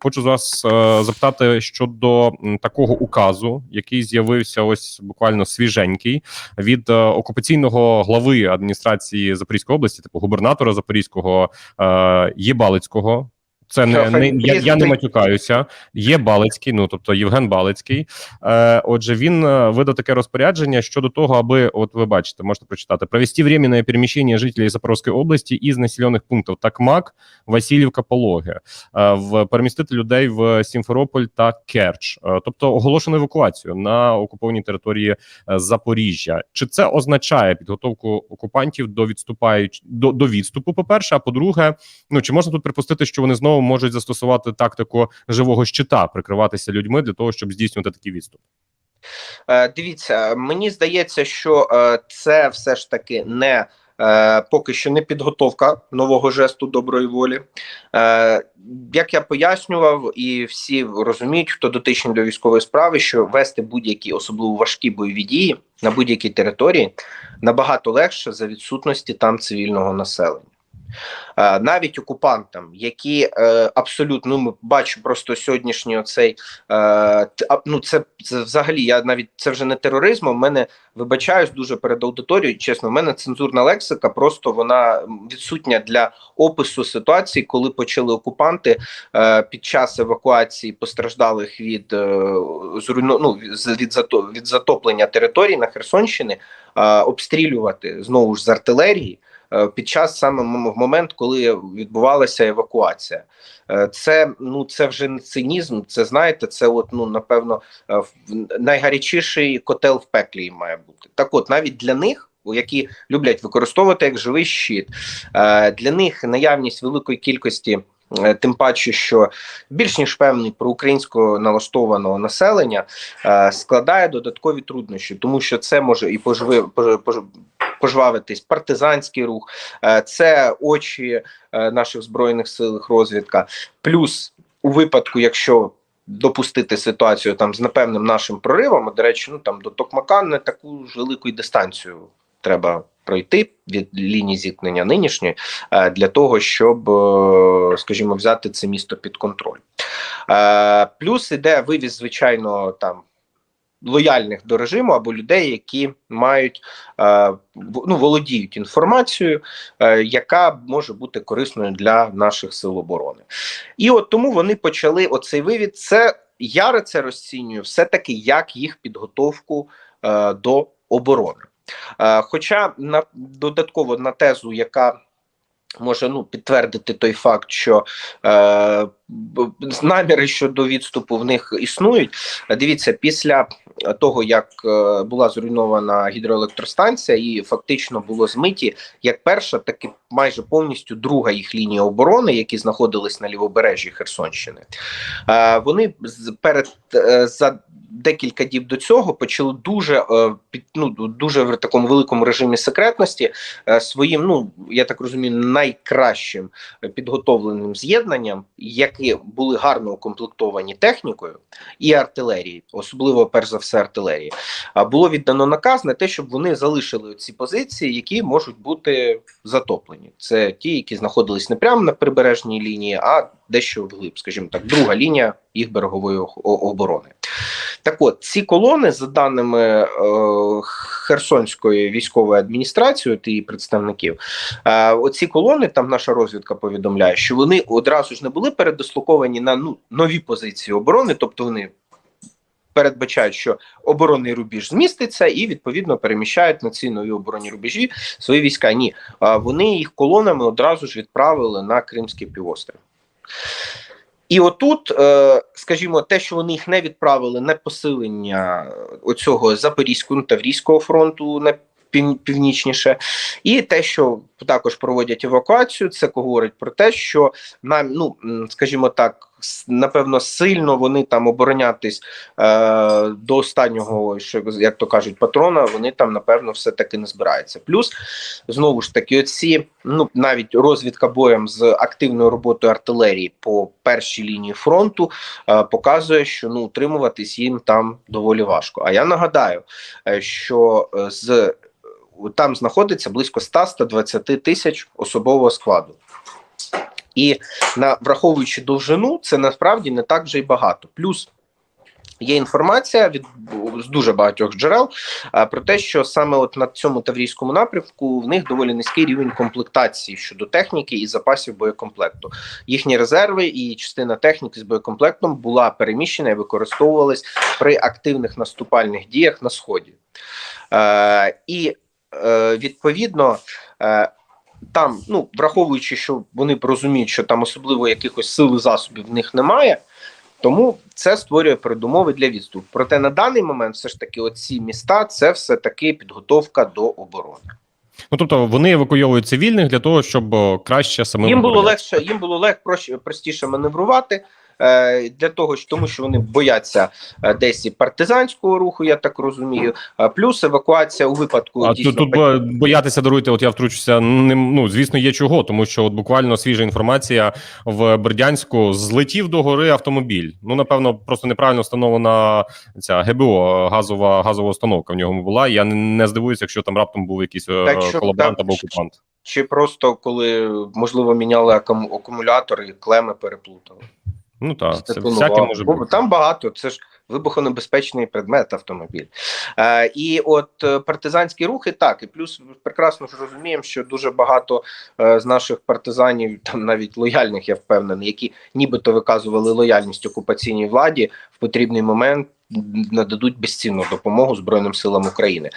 Хочу вас е, запитати щодо такого указу, який з'явився ось буквально свіженький від е, окупаційного глави адміністрації Запорізької області, типу губернатора Запорізького е, Єбалицького. Це не, не я, я не матюкаюся. Є Балицький, ну тобто Євген Балицький. Е, отже, він е, видав таке розпорядження щодо того, аби от ви бачите, можете прочитати провести временное переміщення жителів Запорізької області із населених пунктів Такмак, Васильівка, Пологи, е, в перемістити людей в Сімферополь та Керч, Е, тобто оголошено евакуацію на окупованій території е, Запоріжжя. Чи це означає підготовку окупантів до відступають до, до відступу? По перше, а по-друге, ну чи можна тут припустити, що вони знову можуть застосувати тактику живого щита, прикриватися людьми для того, щоб здійснювати такий відступ? Е, Дивіться, мені здається, що е, це все ж таки не е, поки що не підготовка нового жесту доброї волі. Як я пояснював, і всі розуміють, хто дотичний до військової справи, що вести будь-які особливо важкі бойові дії на будь-якій території набагато легше за відсутності там цивільного населення. Е, Навіть окупантам, які е, абсолютно ну, ми бачу просто сьогоднішній оцей е, ну це, взагалі я навіть це вже не тероризм. У мене вибачаюсь дуже перед аудиторією. Чесно, в мене цензурна лексика, просто вона відсутня для опису ситуації, коли почали окупанти під час евакуації постраждалих від зруйну, ну, від, від затоплення територій на Херсонщині е, обстрілювати знову ж з артилерії. Е, Під час саме в момент, коли відбувалася евакуація, Е, це ну це вже не цинізм. Це знаєте, це от ну напевно е, найгарячіший котел в пеклі має бути. Так, от навіть для них, які люблять використовувати як живий щит, для них наявність великої кількості. Тим паче, що більш ніж певний проукраїнсько налаштованого населення складає додаткові труднощі, тому що це може і поживи, пож, пож, пожвавитись партизанський рух, е, це очі е, наших збройних сил розвідка. Плюс у випадку, якщо допустити ситуацію там з непевним нашим проривом, до речі, ну там до Токмака не таку ж велику дистанцію треба пройти від лінії зіткнення нинішньої е, для того, щоб, скажімо, взяти це місто під контроль. Плюс іде вивіз, звичайно, там. Лояльних до режиму або людей, які мають е, ну, володіють інформацією, е, яка може бути корисною для наших сил оборони. І от тому вони почали оцей вивід. Це я це розцінюю все таки як їх підготовку е, до оборони. Хоча на додатково на тезу, яка може ну підтвердити той факт, що е, наміри щодо відступу в них існують. Дивіться, після того як е, була зруйнована гідроелектростанція, і фактично було змиті як перша, так і майже повністю друга їх лінія оборони, які знаходились на лівобережжі Херсонщини. Е, Вони перед е, за декілька діб до цього почали дуже е, ну дуже в такому великому режимі секретності е, своїм, ну я так розумію, найкращим підготовленим з'єднанням, які були гарно укомплектовані технікою і артилерією, особливо перш за все артилерії, було віддано наказ на те, щоб вони залишили ці позиції, які можуть бути затоплені. Це ті, які знаходились не прямо на прибережній лінії, а дещо вглиб, скажімо так, друга лінія їх берегової оборони. Так от ці колони, за даними е, Херсонської військової адміністрації, от її представників, е, оці колони, там наша розвідка повідомляє, що вони одразу ж не були передислоковані на ну, нові позиції оборони, тобто вони. Передбачають, що оборонний рубіж зміститься, і відповідно переміщають на ці нові оборонні рубежі свої війська. Ні, вони їх колонами одразу ж відправили на Кримський півострів. І отут, е, скажімо, те, що вони їх не відправили на посилення оцього Запорізького ну, Таврійського фронту на пів- північніше, і те, що також проводять евакуацію, це говорить про те, що нам, ну скажімо так, напевно, сильно вони там оборонятись е, до останнього, що як то кажуть, патрона, вони там напевно все таки не збираються. Плюс знову ж таки, оці ну навіть розвідка боєм з активною роботою артилерії по першій лінії фронту е, показує, що ну утримуватись їм там доволі важко. А я нагадаю, е, що е, з там знаходиться близько 100-120 тисяч особового складу. І на враховуючи довжину, це насправді не так вже й багато. Плюс є інформація від з дуже багатьох джерел а, про те, що саме от на цьому таврійському напрямку в них доволі низький рівень комплектації щодо техніки і запасів боєкомплекту. Їхні резерви і частина техніки з боєкомплектом була переміщена і використовувалась при активних наступальних діях на сході. Е, і е, відповідно. Е, там, ну враховуючи, що вони розуміють, що там особливо якихось сил і засобів в них немає, тому це створює передумови для відступу. Проте на даний момент, все ж таки, оці міста це все таки підготовка до оборони. Ну тобто вони евакуйовують цивільних для того, щоб краще самим Їм було оборонятися. легше, їм було легше проще- простіше маневрувати. Е, Для того тому що вони бояться е, десь і партизанського руху, я так розумію. Плюс евакуація у випадку А дійсно тут, тут бо- боятися даруйте, от я втручуся. Не, ну звісно, є чого, тому що от буквально свіжа інформація в Бердянську злетів до гори автомобіль. Ну напевно, просто неправильно встановлена ця ГБО газова газова установка в нього була. Я не, здивуюся, якщо там раптом був якийсь е, Так, колаборант або окупант. чи просто коли можливо міняли акум- акумулятор і клеми переплутали. Ну так, це всяке може бути. Там багато, це ж вибухонебезпечний предмет автомобіль. Е, і от е, партизанські рухи, так, і плюс прекрасно ж розуміємо, що дуже багато е, з наших партизанів, там навіть лояльних, я впевнений, які нібито виказували лояльність окупаційній владі в потрібний момент. Нададуть безцінну допомогу Збройним силам України.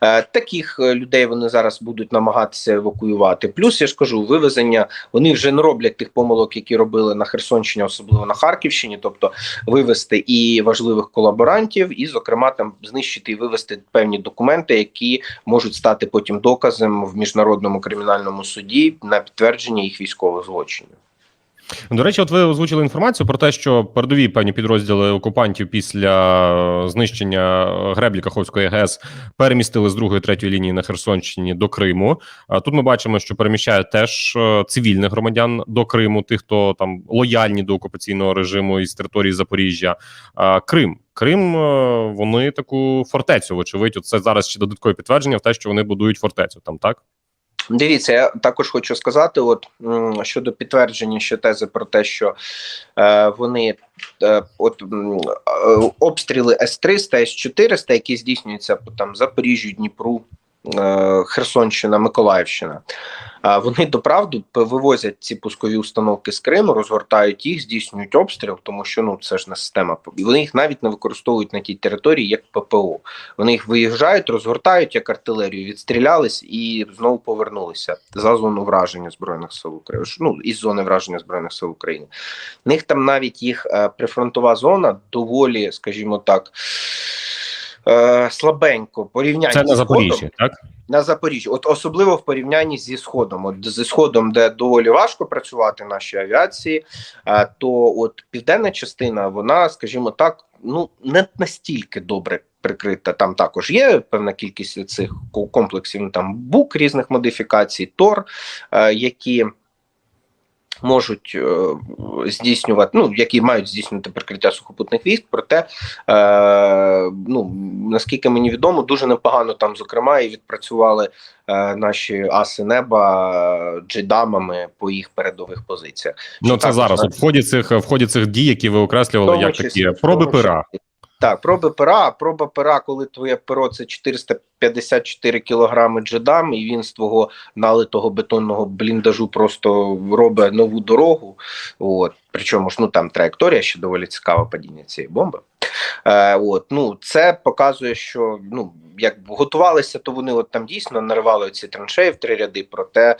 Е, таких е, людей вони зараз будуть намагатися евакуювати. Плюс я ж кажу, вивезення вони вже не роблять тих помилок, які робили на Херсонщині, особливо на Харківщині, тобто вивести і важливих колаборантів, і, зокрема, там знищити і вивести певні документи, які можуть стати потім доказом в міжнародному кримінальному суді на підтвердження їх військових злочинів. До речі, от ви озвучили інформацію про те, що передові певні підрозділи окупантів після е, знищення е, греблі Каховської ГЕС перемістили з другої третьої лінії на Херсонщині до Криму. А Тут ми бачимо, що переміщають теж е, цивільних громадян до Криму, тих, хто там лояльні до окупаційного режиму із території Запоріжжя. Крим. Крим, е, вони таку фортецю, вочевидь, це зараз ще додаткове підтвердження в те, що вони будують фортецю там, так? Дивіться, я також хочу сказати: от щодо підтвердження ще тези про те, що е, вони е, от е, обстріли С-300, С-400, які здійснюються по там Запоріжжю, Дніпру, Херсонщина, Миколаївщина. Вони доправду вивозять ці пускові установки з Криму, розгортають їх, здійснюють обстріл, тому що ну це ж не система. І вони їх навіть не використовують на тій території як ППО. Вони їх виїжджають, розгортають як артилерію, відстрілялись і знову повернулися за зону враження збройних сил України. Ну із зони враження збройних сил України. В них там навіть їх е, прифронтова зона доволі, скажімо так. Е, слабенько порівняння Це на Запоріжжі, так? На Запоріжжі, от особливо в порівнянні зі сходом. От зі сходом, де доволі важко працювати нашій авіації, а, то от південна частина, вона, скажімо так, ну не настільки добре прикрита. Там також є певна кількість цих комплексів. ну, Там бук різних модифікацій, тор, е, які. Можуть е, здійснювати, ну які мають здійснювати прикриття сухопутних військ, проте е, ну наскільки мені відомо, дуже непогано там, зокрема, і відпрацювали е, наші аси неба джедамами по їх передових позиціях. Ну це також, зараз. так, в ході цих в ході цих дій, які ви окреслювали, як числі, такі проби пера. Так, проби пера, проба пера, коли твоє перо це 454 кілограми джедам, і він з твого налитого бетонного бліндажу просто робить нову дорогу. От. Причому ж ну там траєкторія ще доволі цікава падіння цієї бомби. Е, от, ну, це показує, що ну, як готувалися, то вони от там дійсно наривали ці траншеї в три ряди. Проте,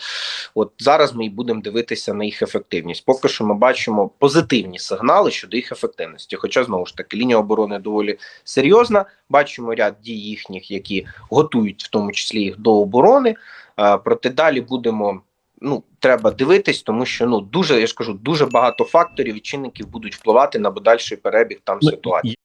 от зараз ми і будемо дивитися на їх ефективність. Поки що ми бачимо позитивні сигнали щодо їх ефективності. Хоча знову ж таки лінія оборони доволі серйозна. Бачимо ряд дій їхніх, які готують в тому числі їх до оборони. Е, проте далі будемо. Ну, треба дивитись, тому що ну дуже я ж кажу, дуже багато факторів і чинників будуть впливати на подальший перебіг там Ну, ситуації.